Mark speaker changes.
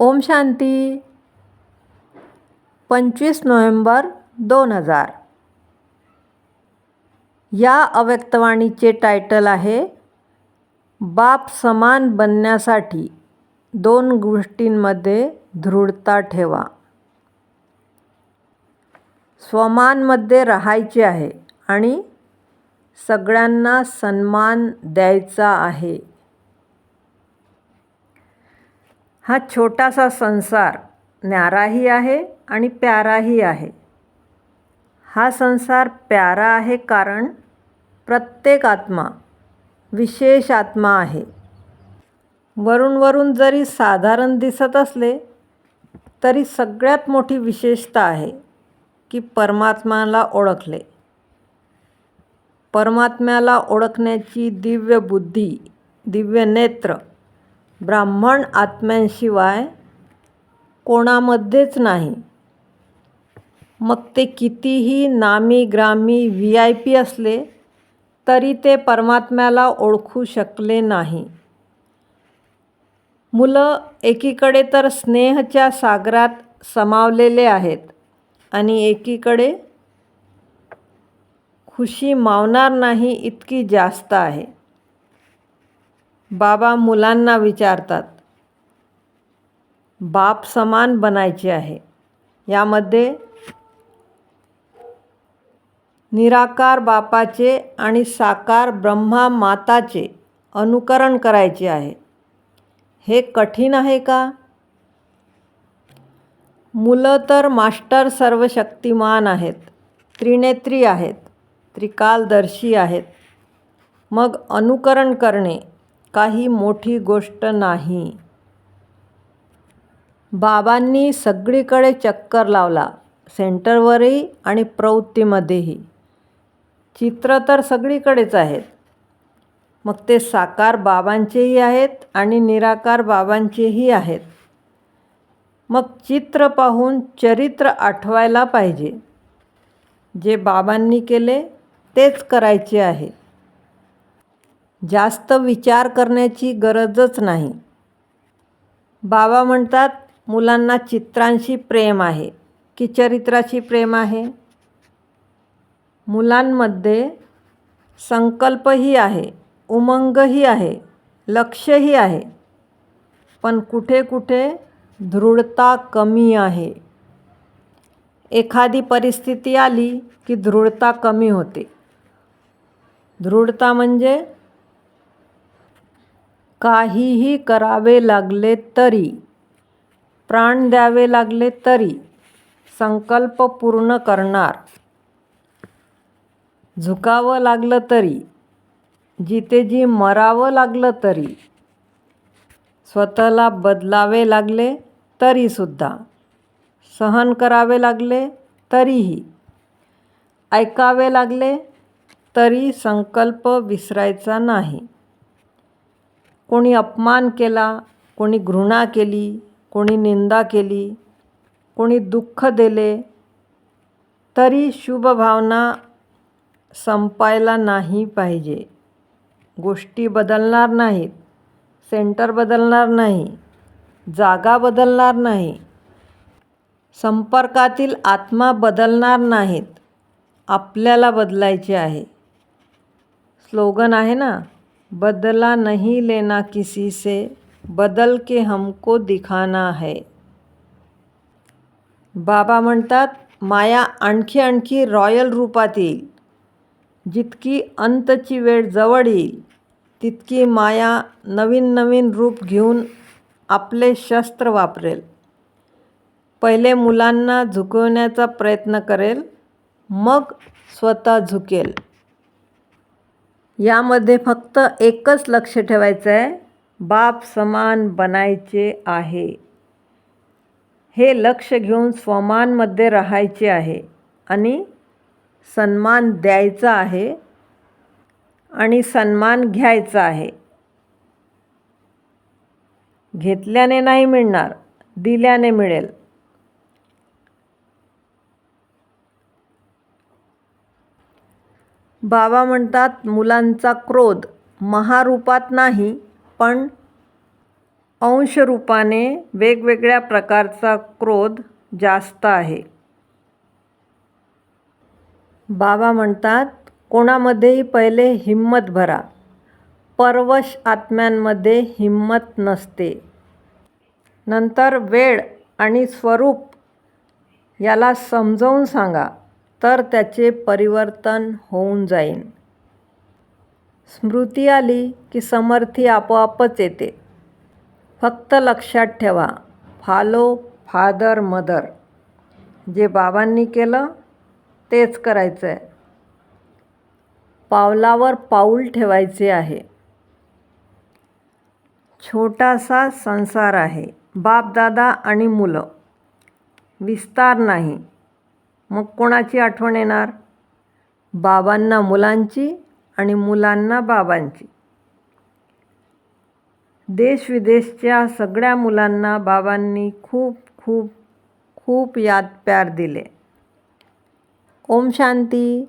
Speaker 1: ओम शांती. पंचवीस नोव्हेंबर दोन हजार. या अव्यक्तवाणीचे टायटल आहे बाप समान बनण्यासाठी दोन गोष्टींमध्ये दृढता ठेवा. स्वमानमध्ये राहायचे आहे आणि सगळ्यांना सन्मान द्यायचा आहे. हा छोटासा संसार न्याराही आहे आणि प्याराही आहे. हा संसार प्यारा आहे कारण प्रत्येक आत्मा विशेष आत्मा आहे. वरून वरून जरी साधारण दिसत असले तरी सगळ्यात मोठी विशेषता आहे की परमात्म्याला ओळखले. परमात्म्याला ओळखण्याची दिव्य बुद्धी दिव्य नेत्र ब्राह्मण आत्म्यांशिवाय कोणामध्येच नाही. मग ते कितीही नामी ग्रामी व्ही आय पी असले तरी ते परमात्म्याला ओळखू शकले नाही. मुलं एकीकडे तर स्नेहच्या सागरात समावलेले आहेत आणि एकीकडे खुशी मावणार नाही इतकी जास्त आहे. बाबा मुलांना विचारतात बाप समान बनायचे आहे. यामध्ये निराकार बापाचे आणि साकार ब्रह्मा माताचे अनुकरण करायचे आहे. हे कठीण आहे का? मुलं तर मास्टर सर्वशक्तिमान आहेत त्रिनेत्री आहेत त्रिकालदर्शी आहेत. मग अनुकरण करणे काही मोठी गोष्ट नाही. बाबांनी सगळीकडे चक्कर लावला सेंटरवरही आणि प्रवृत्तीमध्येही. चित्र तर सगळीकडेच आहेत. मग ते साकार बाबांचेही आहेत आणि निराकार बाबांचेही आहेत. मग चित्र पाहून चरित्र आठवायला पाहिजे. जे बाबांनी केले तेच करायचे आहे. जास्त विचार करण्याची गरजच नाही. बाबा म्हणतात मुलांना चित्रांशी प्रेम आहे. की चरित्राशी प्रेम आहे? मुलांमध्ये संकल्पही आहे उमंगही आहे लक्षही आहे. पण कुठे कुठे दृढता कमी आहे. एखादी परिस्थिती आली की दृढता कमी होते. दृढता म्हणजे काहीही करावे लागले तरी प्राण द्यावे लागले तरी संकल्प पूर्ण करणार. झुकावं लागलं तरी जिथे जी मरावं लागलं तरी स्वतःला बदलावे लागले तरीसुद्धा सहन करावे लागले तरीही ऐकावे लागले तरी संकल्प विसरायचा नाही. कोणी अपमान केला कोणी घृणा केली कोणी निंदा केली कोणी दुःख दिले तरी शुभभावना संपायला नाही पाहिजे. गोष्टी बदलणार नाहीत सेंटर बदलणार नाही जागा बदलणार नाही संपर्कातील आत्मा बदलणार नाहीत आपल्याला बदलायचे आहे. स्लोगन आहे ना? बदला नहीं लेना किसी से बदल के हमको दिखाना है। बाबा म्हणतात माया आणखी आणखी रॉयल रूपात येईल. जितकी अंतची वेळ जवळ येईल तितकी माया नवीन नवीन रूप घेऊन आपले शस्त्र वापरेल. पहिले मुलांना झुकवण्याचा प्रयत्न करेल मग स्वतः झुकेल. यामध्ये फक्त एकच लक्ष ठेवायचं आहे बाप समान बनायचे आहे. हे लक्ष घेऊन स्वमानमध्ये राहायचे आहे आणि सन्मान द्यायचा आहे आणि सन्मान घ्यायचा आहे. घेतल्याने नाही मिळणार दिल्याने मिळेल. बाबा म्हणतात मुलांचा क्रोध महारूपात नाही पण अंशरूपाने वेगवेगळ्या प्रकारचा क्रोध जास्त आहे. बाबा म्हणतात कोणामध्येही पहिले हिंमत भरा. परवश आत्म्यांमध्ये हिंमत नसते. नंतर वेळ आणि स्वरूप याला समजावून सांगा. तर त्याचे परिवर्तन होऊन जाईन. स्मृती आली की समर्थी आपोआपच येते. फक्त लक्षात ठेवा फॉलो फादर मदर. जे बाबांनी केलं तेच करायचं आहे पावलावर पाऊल ठेवायचे आहे. छोटासा संसार आहे. बापदादा आणि मुलं. विस्तार नाही. मग कोणाची आठवण येणार? बाबांना मुलांची आणि मुलांना बाबांची. देशविदेशच्या सगळ्या मुलांना बाबांनी खूप खूप खूप याद प्यार दिले. ओम शांती.